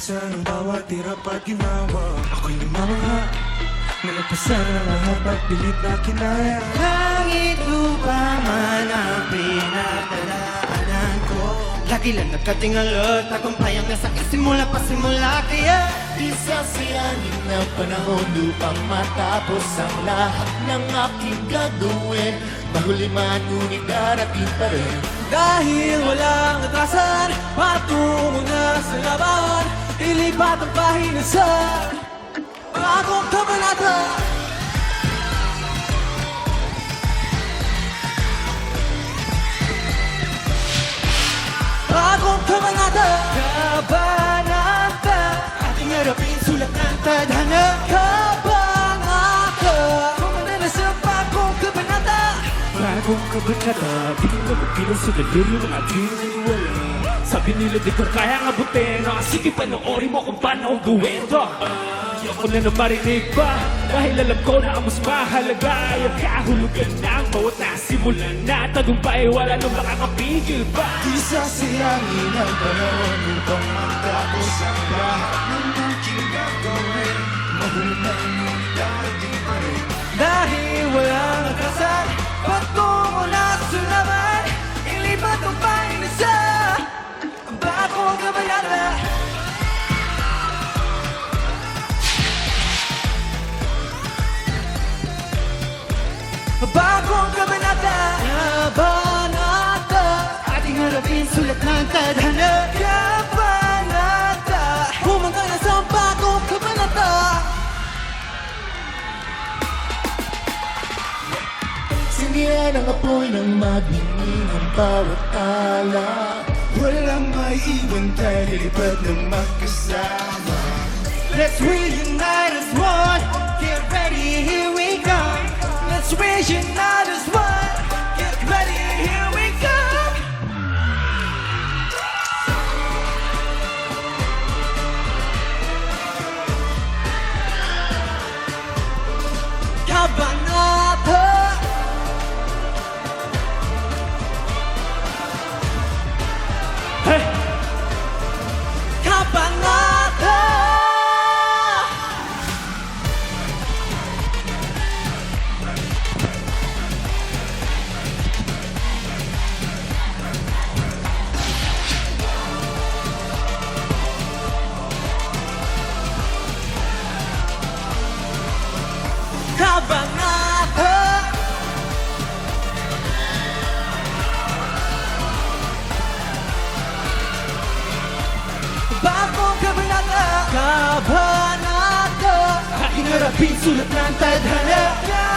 Minsan ang bawat hirap at ginawa. Ako'y namamaha Nalagpasan ang lahat at pilit na kinaya. Langit lupa man ang pinagdadaanan ko. Lagi lang nagkatingala Tagumpay ang nasa simula pa simula Kaya Isa siyangin ng panahon upang matapos ang lahat ng aking gagawin. Mahuli man ngunit darating pa rin. Dahil walang atrasan Patungo na sa laban. Ilipat ang pahina sa Bagong kabanata Bagong kabanata Di ko na magpilang sa daliri ng ating wala Sabi nila di ko kaya nga butin ah, Sige panoorin mo kung paano ang gawin to Ayoko na na marinig pa Dahil alam ko na ang mas mahalaga. Ay ang kahulugan ng bawat nasimulan na. Tagumpay wala nang makakapigil pa. Isa siyangin ng panahon upang matapos ang lahat ng aking gagawin Mahuli Bagong kabanata kabanata Ating harapin sulat ng tadhana Kabanata Humangga na sa bagong kabanata Sindihan ang apoy ng magnining ang bawat ala Walang maiiwan tayo lilipat ng magkasama. Let's reunite kabanata Aking harapin sulat ng tadhana.